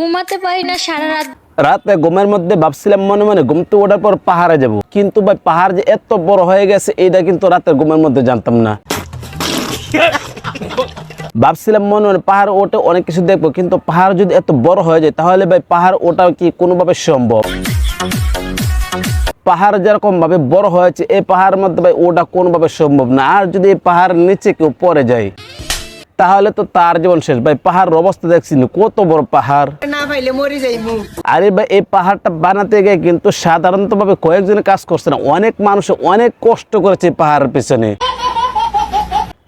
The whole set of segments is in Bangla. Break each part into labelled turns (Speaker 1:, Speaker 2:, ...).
Speaker 1: ঘুমাতে পারি না সারা রাত।
Speaker 2: রাতে ঘুমের মধ্যে ভাবছিলাম মনে মনে ঘুমতে ওঠার পর পাহাড়ে যাব। কিন্তু ভাই, পাহাড় যে এত বড় হয়ে গেছে, এইটা কিন্তু রাতের ঘুমের মধ্যে জানতাম না। ভাবছিলাম মনে মনে পাহাড় ওঠে, অনেক কিছু দেখব, কিন্তু পাহাড় যদি এত বড় হয়ে যায়, তাহলে ভাই পাহাড় ওটা কি কোনোভাবে সম্ভব? পাহাড় যেরকম ভাবে বড় হয়েছে, এই পাহাড়ের মধ্যে ভাই ওটা কোনোভাবে সম্ভব না। আর যদি এই পাহাড়ের নিচে কেউ পড়ে যায় তাহলে তো তার জীবন শেষ। ভাই পাহাড়ের অবস্থা দেখছি কত বড় পাহাড়।
Speaker 3: না পাইলে মরি যাইমু।
Speaker 2: আরে ভাই এই পাহাড়টা বানাতে গিয়ে কিন্তু সাধারণত ভাবে কয়েকজনে কাজ করছে না অনেক মানুষ অনেক কষ্ট করেছে পাহাড়ের পিছনে।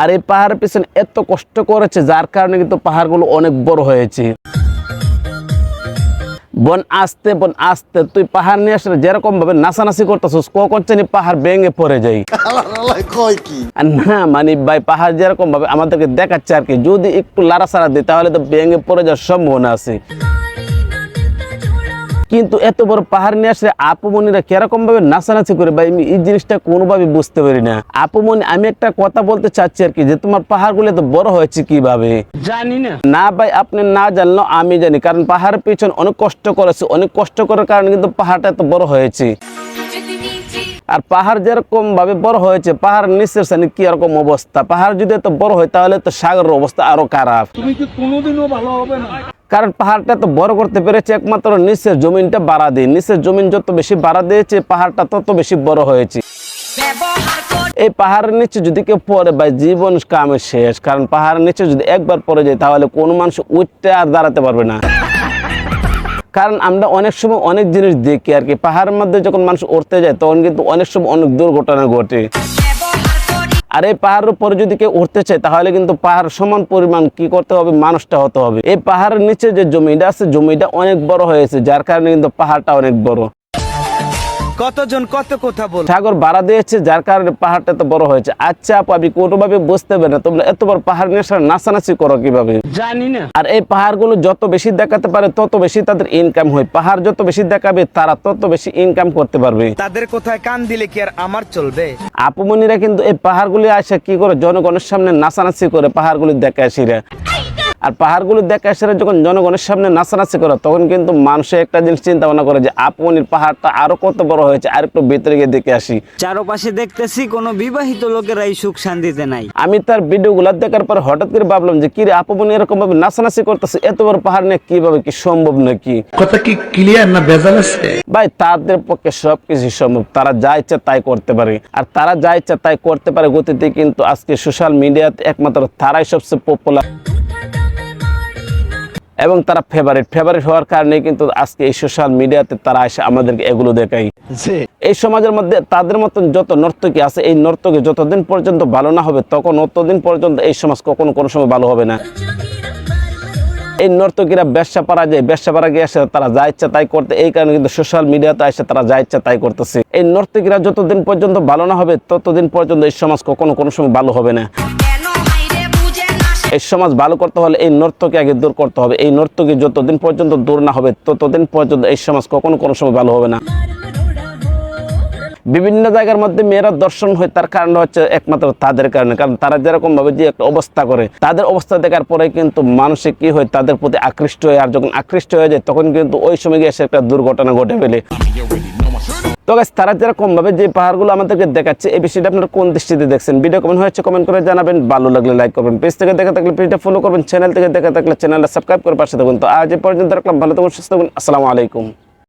Speaker 2: আর এই পাহাড়ের পিছনে এত কষ্ট করেছে যার কারণে কিন্তু পাহাড়গুলো অনেক বড় হয়েছে। বন আসতে বন আসতে তুই পাহাড় নিয়ে আসলে যেরকম ভাবে নাচানাচি করতেছিস কখন জানি পাহাড় ভেঙে পড়ে যাই আর না মানে ভাই পাহাড় যেরকম ভাবে আমাদেরকে দেখাচ্ছে আর কি যদি একটু লাড়াছাড়া দিই তাহলে তো ভেঙে পড়ে যাওয়ার সম্ভাবনা আছে। কিন্তু এত বড় পাহাড় নিয়ে আসলে আপুমনিরা কীরকম ভাবে নাচানাচি করে? বা আমি এই জিনিসটা কোনোভাবে বুঝতে পারি না। আপুমনি আমি একটা কথা বলতে চাচ্ছি আর কি যে তোমার পাহাড়গুলো এত বড় হয়েছে কীভাবে? জানি না। না ভাই আপনি না জানলেও আমি জানি কারণ পাহাড়ের পিছনে অনেক কষ্ট করেছে। অনেক কষ্ট করার কারণে কিন্তু পাহাড়টা এত বড় হয়েছে। আর পাহাড় যেরকম ভাবে বড় হয়েছে পাহাড় নিচের সামনে কি রকম অবস্থা? পাহাড় যদি এত বড় হয় তাহলে তো সাগরের অবস্থা আরও খারাপ।
Speaker 4: তুমি কি কোনোদিনও ভালো হবে না?
Speaker 2: কারণ পাহাড়টা তো বড় করতে পেরেছে একমাত্র নিচের জমিনটা বাড়া দিয়ে। নিচের জমিন যত বেশি বাড়া দিয়েছে পাহাড়টা তত বেশি বড় হয়েছে। এই পাহাড়ের নিচে যদি কেউ পড়ে বা জীবন কামে শেষ। কারণ পাহাড়ের নিচে যদি একবার পড়ে যায় তাহলে কোনো মানুষ উঠতে আর দাঁড়াতে পারবে না। কারণ আমরা অনেক সময় অনেক জিনিস দেখি আর কি। পাহাড়ের মধ্যে যখন মানুষ উঠতে যায়, তখন কিন্তু অনেক সময় অনেক দুর্ঘটনা ঘটে। আর এই পাহাড়ের উপরে যদি কেউ উঠতে চায়, তাহলে কিন্তু পাহাড় সমান পরিমাণ কি করতে হবে? মানুষটা হতে হবে। এই পাহাড়ের নিচে যে জমিটা আছে, জমিটা অনেক বড় হয়েছে, যার কারণে কিন্তু পাহাড়টা অনেক বড়।
Speaker 3: কতজন কত কথা বল
Speaker 2: সাগর বাড়া দিয়েছে যার কারণে পাহাড়টা এত বড় হয়েছে। আচ্ছা আপু আমি কোনোভাবে বুঝতে পারি না তোমরা এত বড় পাহাড় নিয়ে আসলে নাচানাচি করো কীভাবে? জানি না। আর এই পাহাড়গুলো যত বেশি দেখাতে পারে তত বেশি তাদের ইনকাম হয়। পাহাড় যত বেশি দেখাবে তারা তত বেশি ইনকাম করতে পারবে।
Speaker 3: তাদের কোথায় কান দিলে কি আর আমার চলবে?
Speaker 2: আপুমনিরা কিন্তু এই পাহাড়গুলি আসে কি করে? জনগণের সামনে নাচানাচি করে পাহাড়গুলি দেখে আসিরা। আর পাহাড়গুলি দেখে আসিরা যখন জনগণের সামনে নাচানাচি করে তখন কিন্তু মানুষে একটা জিনিস চিন্তা ভাবনা করে যে আপুমনির পাহাড়টা আরও কত বড় হয়েছে? আর একটু ভিতরে গিয়ে দেখে আসি।
Speaker 5: চারপাশে দেখতেছি কোনো বিবাহিত লোকেরা এই সুখ শান্তিতে নাই।
Speaker 2: আমি তার ভিডিওগুলো দেখার পর হঠাৎ করে ভাবলাম যে কি রে আপুমনি এরকম ভাবে নাচানাচি করতেছে এত বড় পাহাড় নিয়ে কীভাবে কি সম্ভব নাকি?
Speaker 4: কথা কি ক্লিয়ার না ভেজাল আছে?
Speaker 2: ভাই তাদের পক্ষে সবকিছু সম্ভব তারা যা ইচ্ছা তাই করতে পারে। আর তারা যা ইচ্ছা তাই করতে পারে গতিতে কিন্তু আজকে সোশ্যাল মিডিয়াতে একমাত্র তারাই সবচেয়ে পপুলার এবং তারা ফেভারিট ফেভারিট হওয়ার কারণে কিন্তু আজকে এই সোশ্যাল মিডিয়াতে তারা এসে আমাদেরকে এগুলো দেখায়। এই সমাজের মধ্যে তাদের মতন যত নর্তকী আছে এই নর্তকী যতদিন পর্যন্ত ভালো না হবে তখন ততদিন পর্যন্ত এই সমাজ কখনো কোনো সময় ভালো হবে না। এই নর্তকীরা ব্যবসা পারা যায় ব্যবসা পারা গিয়ে আসে তারা যা ইচ্ছা তাই করতে এই কারণে কিন্তু সোশ্যাল মিডিয়াতে এসে তারা যা ইচ্ছা তাই করতেছে। এই নর্তকীরা যতদিন পর্যন্ত ভালো না হবে ততদিন পর্যন্ত এই সমাজ কখনো কোনো সময় ভালো হবে না। এই সমাজ ভালো করতে হলে এই নর্তকে আগে দূর করতে হবে। এই নর্তকী যতদিন পর্যন্ত দূর না হবে, ততদিন পর্যন্ত এই সমাজ কখনো কোনো সময় ভালো হবে না। বিভিন্ন জায়গার মধ্যে মেয়েরা দর্শন হয়, তার কারণ হচ্ছে একমাত্র তাদের কারণে। কারণ তারা যেরকম ভাবে যে একটা অবস্থা করে, তাদের অবস্থা দেখার পরে কিন্তু মানুষে কি হয়, তাদের প্রতি আকৃষ্ট হয়, আর যখন আকৃষ্ট হয়ে যায়, তখন কিন্তু ওই সময় গিয়ে একটা দুর্ঘটনা ঘটে ফেলে। তো গাছ তারা যেরকম ভাবে যে পাহাড়গুলো আমাদেরকে দেখাচ্ছে, এই বিষয়টা আপনারা কোন দৃষ্টিতে দেখছেন? ভিডিও কমেন্ট হয়েছে কমেন্ট করে জানাবেন। ভালো লাগলে লাইক করবেন। পেজ থেকে দেখা থাকলে পেজটা ফলো করবেন। চ্যানেল থেকে দেখা থাকলে চ্যানেলটা সাবস্ক্রাইব করে পাশে থাকুন। তো আজ এ পর্যন্ত রাখলাম। ভালো থাকুন, সুস্থ থাকুন। আসসালামু আলাইকুম।